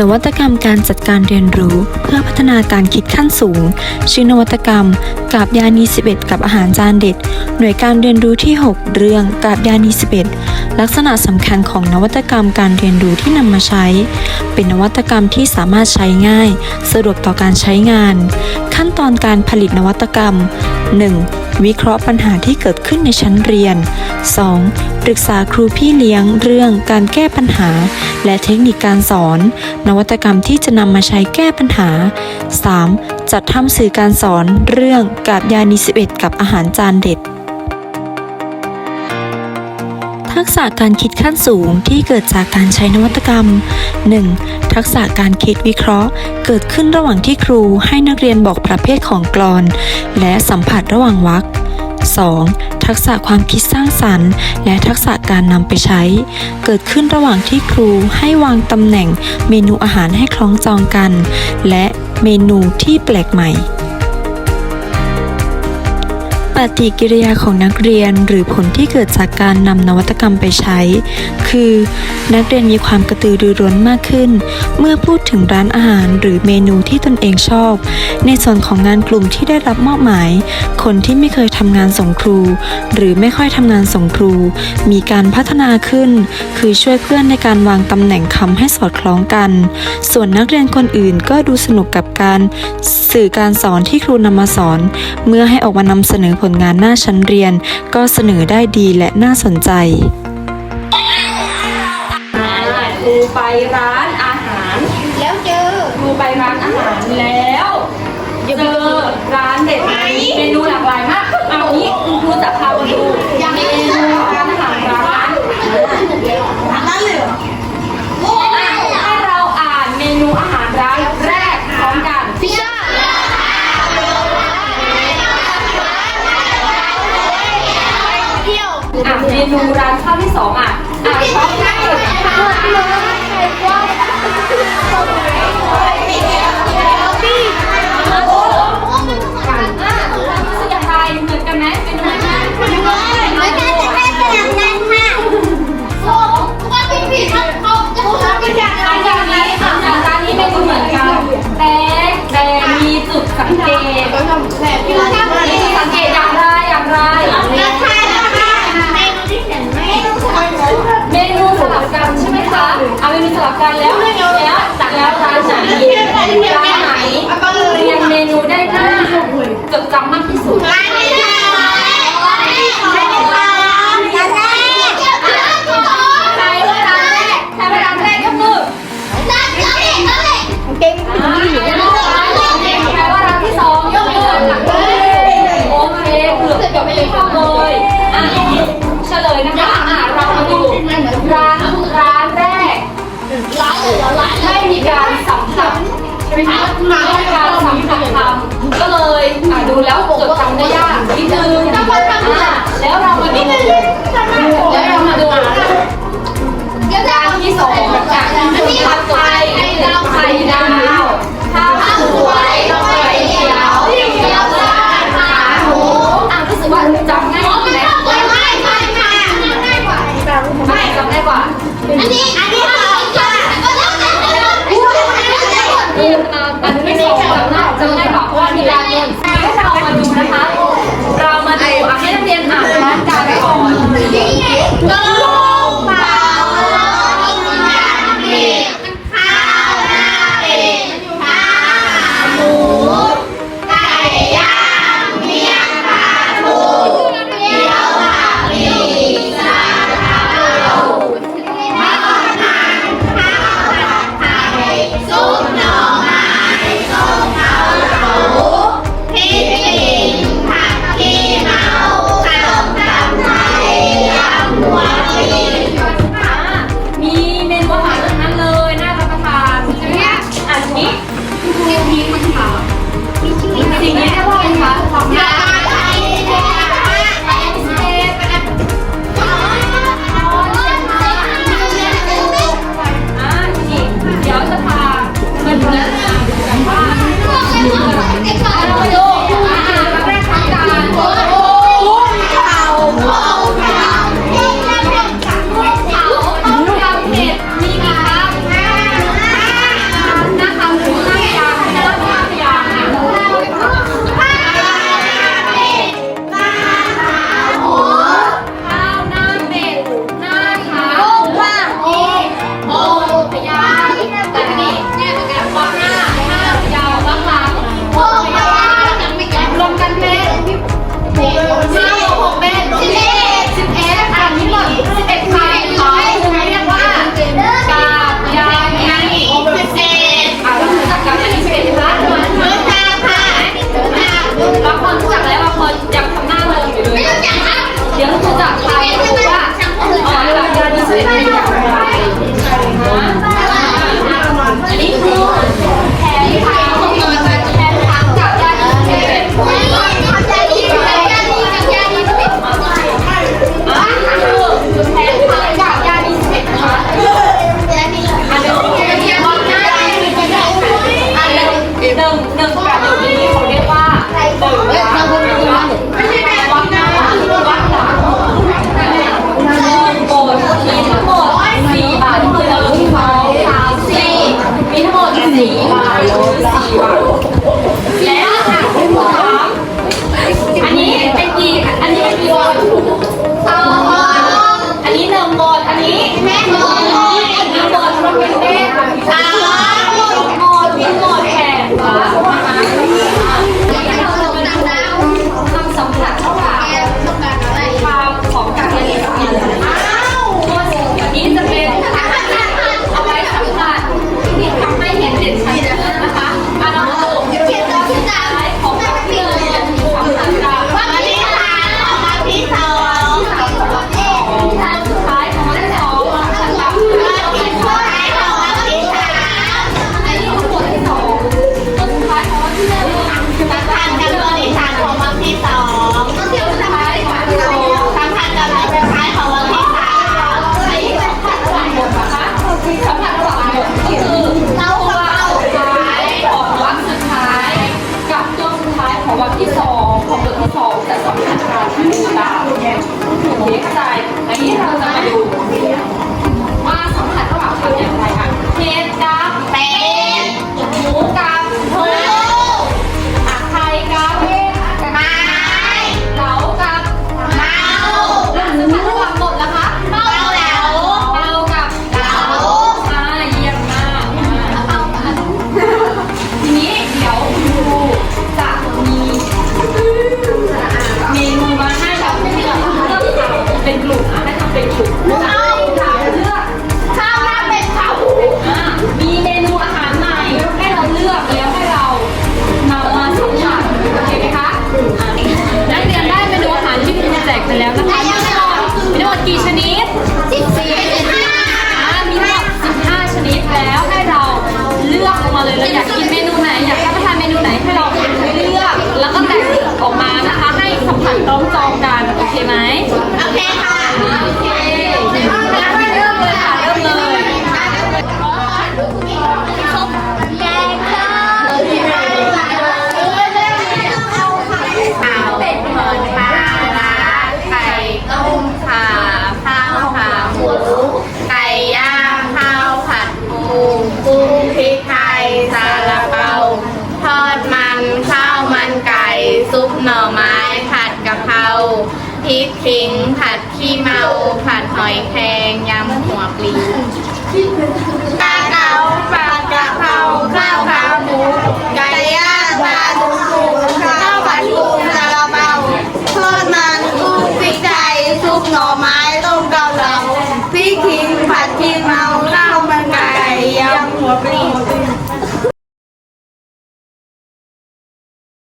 นวัตกรรมการจัดการเรียนรู้ เพื่อพัฒนาการคิดขั้นสูง ชื่อนวัตกรรมกาบยานี11 กับอาหารจานเด็ด หน่วยการเรียนรู้ที่ 6 เรื่องกาบยานี11 ลักษณะสำคัญของนวัตกรรมการเรียนรู้ที่นำมาใช้ เป็นนวัตกรรมที่สามารถใช้ง่าย สะดวกต่อการใช้งาน ขั้นตอนการผลิตนวัตกรรม 1. วิเคราะห์ปัญหาที่เกิดขึ้นในชั้นเรียน 2. ปรึกษาครูพี่เลี้ยงเรื่องการแก้ปัญหา และเทคนิคการสอน นวัตกรรมที่จะนำมาใช้แก้ปัญหา 3. จัดทำสื่อการสอนเรื่องกาบยานี11กับอาหารจานเด็ด ทักษะการคิดขั้นสูงที่เกิดจากการใช้นวัตกรรม 1. ทักษะการคิดวิเคราะห์ เกิดขึ้นระหว่างที่ครูให้นักเรียนบอกประเภทของกลอน และสัมผัสระหว่างวรรค 2. ทักษะความคิดสร้างสรรค์ และทักษะการนำไปใช้ เกิดขึ้นระหว่างที่ครูให้วางตำแหน่งเมนูอาหารให้คล้องจองกัน และเมนูที่แปลกใหม่ ฏิกิริยาของนักเรียนหรือผลที่เกิดจากการนำนวัตกรรมไปใช้ คือ นักเรียนมีความกระตือรือร้นมากขึ้น เมื่อพูดถึงร้านอาหารหรือเมนูที่ตนเองชอบ ในส่วนของงานกลุ่มที่ได้รับมอบหมาย คนที่ไม่เคยทำงานส่งครู หรือไม่ค่อยทำงานส่งครู มีการพัฒนาขึ้น คือช่วยเพื่อนในการวางตำแหน่งคำให้สอดคล้องกัน ส่วนนักเรียนคนอื่นก็ดูสนุกกับการ สื่อการสอนที่ครูนำมาสอน เมื่อให้ออกมานำเสนอผลงานหน้าชั้นเรียน ก็เสนอได้ดีและน่าสนใจครูไปร้านอาหาร แล้วเจอครูไปร้านอาหารแล้วเจอร้านเด็ดเมนูหลากหลายมากเอางี้คุณครูจะพาไปดู จุดสังเกตก็ทำแบบที่เราทำมีจุดสังเกตอย่างไรอย่างไรราคาราคาเมนูที่เขียนไม่ต้องใช้เมนูสลับกันใช่ไหมคะเอาเมนูสลับกันแล้วแล้วแล้วร้านไหนร้านไหนเรียงเมนูได้น่าจดจำมากที่สุด ร้านร้านแรก ร้านเลยวร้านไม่มีการสัมผัสใช่ไหมคะไม่มีการสัมผัสทำก็เลยอะดูแล้วจดจำได้ยากนิดนึงอะแล้วเรามาดูแล้วเรามาดูเดี๋ยวจะจานที่สองจากผัดไทย เผัดห